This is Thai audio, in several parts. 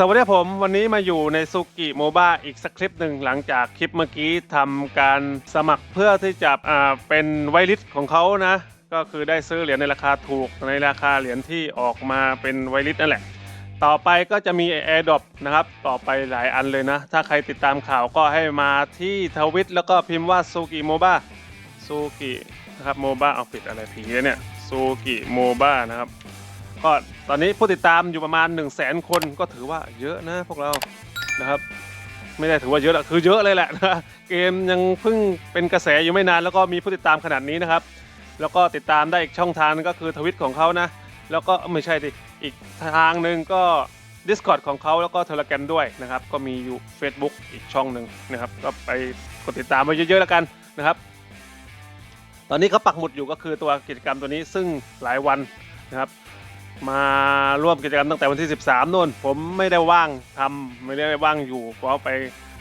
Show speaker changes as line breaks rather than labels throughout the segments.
สวัสดีผมวันนี้มาอยู่ในซูกิโมบ a อีกสักคลิปหนึ่งหลังจากคลิปเมื่อกี้ทำการสมัครเพื่อที่จะอ่าเป็นไวลิสของเขานะ ก็คือได้ซื้อเหรียญในราคาถูกในราคาเหรียญที่ออกมาเป็นไวลิสนั่นแหละ ต่อไปก็จะมี AirDrop นะครับ ต่อไปหลายอันเลยนะ ถ้าใครติดตามข่าวก็ให้มาที่ทวิตแล้วก็พิมพ์ว่าซูกิโมบ a ซูกินะครับโมบ a เอาปิดอะไรผีเนี่ยซูกิโมบ a นะครับ ก็ตอนนี้ผู้ติดตามอยู่ประมาณ 1 0 0 0 0แสนคนก็ถือว่าเยอะนะพวกเรานะครับ ไม่ได้ถือว่าเยอะหรอกคือเยอะเลยแหละนะเกมยังเพิ่งเป็นกระแสอยู่ไม่นาน แล้วก็มีผู้ติดตามขนาดนี้นะครับ แล้วก็ติดตามได้อีกช่องทางก็คือทวิตของเขานะ แล้วก็ไม่ใช่ดิอีกทางหนึ่งก็ Discord ของเขาแล้วก็ Telegram ด้วยนะครับ ก็มีอยู่ Facebook อีกช่องหนึ่งนะครับ ก็ไปกดติดตามไว้เยอะๆแล้วกันนะครับ ตอนนี้เขาปักหมุดอยู่ก็คือตัวกิจกรรมตัวนี้ซึ่งหลายวันนะครับ มาร่วมกิจกรรมตั้งแต่วันที่ 13นู่น ผมไม่ได้ว่างทำไม่ได้ว่างอยู่เพราะไป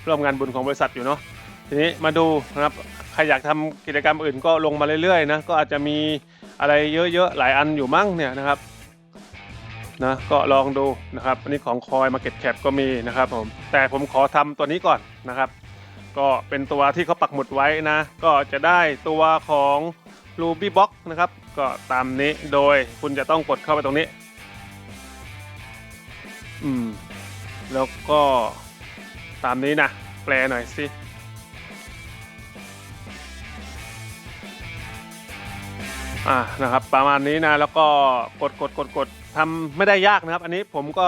ร่วมงานบุญของบริษัทอยู่เนาะทีนี้มาดูนะครับใครอยากทำกิจกรรมอื่นก็ลงมาเรื่อยๆนะก็อาจจะมีอะไรเยอะๆหลายอันอยู่มั้งเนี่ยนะครับนะก็ลองดูนะครับอันนี้ของคอยมาเก็ตแคปก็มีนะครับผมแต่ผมขอทำตัวนี้ก่อนนะครับ ก็เป็นตัวที่เขาปักหมุดไว้นะ ก็จะได้ตัวของ Ruby Box นะครับ ก็ตามนี้โดยคุณจะต้องกดเข้าไปตรงนี้ อืม แล้วก็ตามนี้นะ แปลหน่อยสิอ่านะครับ ประมาณนี้นะ แล้วก็กดกดกดกดทำไม่ได้ยากนะครับ อันนี้ผมก็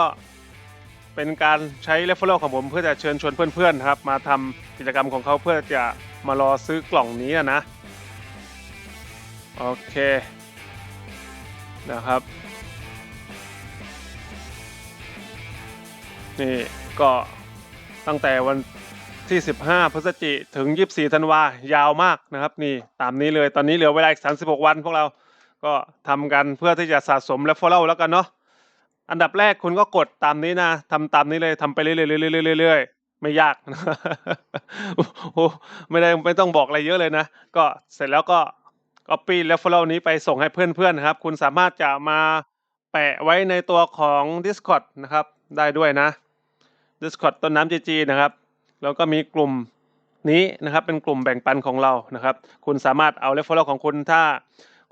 เป็นการใช้ referral ของผมเพื่อจะเชิญชวนเพื่อนๆครับ มาทำกิจกรรมของเขาเพื่อจะมารอซื้อกล่องนี้นะ โอเค นะครับ นี่ก็ตั้งแต่วันที่ 15 พฤศจิถึง 24 ธันวายาวมากนะครับ นี่ตามนี้เลยตอนนี้เหลือเวลาอีก 36 วันพวกเราก็ทำกันเพื่อที่จะสะสมและ follow แล้วกันเนาะอันดับแรกคุณก็กดตามนี้นะทำตามนี้เลยทำไปเรื่อยๆเรื่อยๆเรื่อยๆไม่ยาก โอ้ไม่ได้ไม่ต้องบอกอะไรเยอะเลยนะ ก็เสร็จแล้วก็ Copy referral นี้ไปส่งให้เพื่อนๆนะครับ คุณสามารถจะมาแปะไว้ในตัวของ Discord นะครับ ได้ด้วยนะ Discord ต้นน้ำ GG นะครับ แล้วก็มีกลุ่มนี้นะครับ เป็นกลุ่มแบ่งปันของเรานะครับ คุณสามารถเอา referral ของคุณถ้า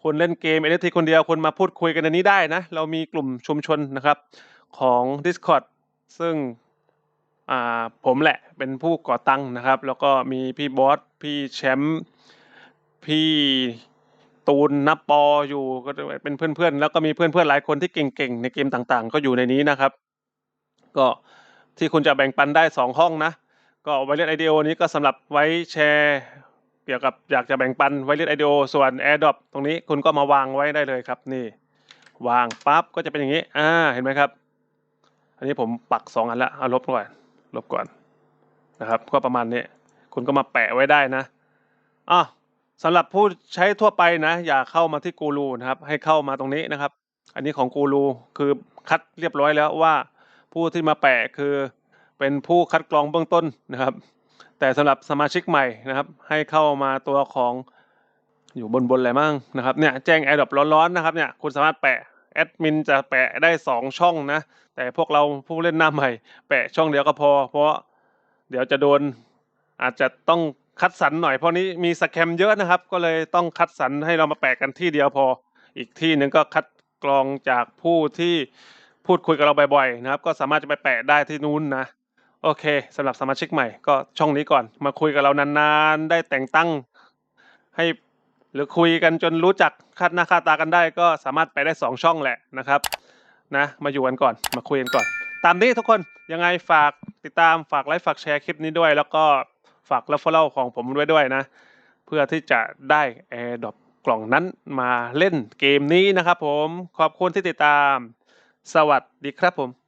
คุณเล่นเกม NFT คนเดียวคุณมาพูดคุยกันในนี้ได้นะ เรามีกลุ่มชุมชนนะครับของ Discord ซึ่งอ่าผมแหละเป็นผู้ก่อตั้งนะครับ แล้วก็มีพี่บอส พี่แชมป์ พี่ ตูนนับปออยู่ก็เป็นเพื่อนๆ แล้วก็มีเพื่อนๆหลายคนที่เก่งๆ ในเกมต่างๆ ก็อยู่ในนี้นะครับ ก็ที่คุณจะแบ่งปันได้ 2 ห้องนะ ก็ไวเลสไอเดียนี้ก็สำหรับไว้แชร์เกี่ยวกับอยากจะแบ่งปันไวเลสไอเดียส่วน AirDrop ตรงนี้คุณก็มาวางไว้ได้เลยครับ นี่ วางปั๊บก็จะเป็นอย่างนี้ อ่าเห็นไหมครับ อันนี้ผมปักสองอันละเอาลบก่อนลบก่อนนะครับ ก็ประมาณนี้คุณก็มาแปะไว้ได้นะอะ สำหรับผู้ใช้ทั่วไปนะ อย่าเข้ามาที่กูรูนะครับ ให้เข้ามาตรงนี้นะครับ อันนี้ของกูรูคือคัดเรียบร้อยแล้วว่า ผู้ที่มาแปะคือเป็นผู้คัดกรองเบื้องต้นนะครับ แต่สำหรับสมาชิกใหม่นะครับ ให้เข้ามาตัวของอยู่บนบนอะไรมั่งนะครับเนี่ยแจ้งแอร์ดรอปร้อนๆนะครับเนี่ยคุณสามารถแปะแอดมินจะแปะได้สองช่องนะ แต่พวกเราผู้เล่นหน้าใหม่ แปะช่องเดียวก็พอ เพราะเดี๋ยวจะโดนอาจจะต้อง คัดสรรหน่อยเพราะนี้มีสแคมเยอะนะครับ ก็เลยต้องคัดสรรให้เรามาแปะกันที่เดียวพอ อีกที่หนึ่งก็คัดกรองจากผู้ที่พูดคุยกับเราบ่อยๆนะครับ ก็สามารถจะไปแปะได้ที่นู้นนะ โอเคสำหรับสมาชิกใหม่ ก็ช่องนี้ก่อน มาคุยกับเรานานๆ ได้แต่งตั้ง ให้หรือคุยกันจนรู้จักคาดหน้าค่าตากันได้ ก็สามารถไปได้สองช่องแหละนะครับนะ มาอยู่กันก่อนมาคุยกันก่อน ตามนี้ทุกคนยังไงฝากติดตามฝากไลค์ฝากแชร์คลิปนี้ด้วย แล้วก็ ฝากแล้วฟอลของผมด้วยด้วยนะ เพื่อที่จะได้แอร์ดรอปกล่องนั้นมาเล่นเกมนี้นะครับผมขอบคุณที่ติดตาม สวัสดีครับผม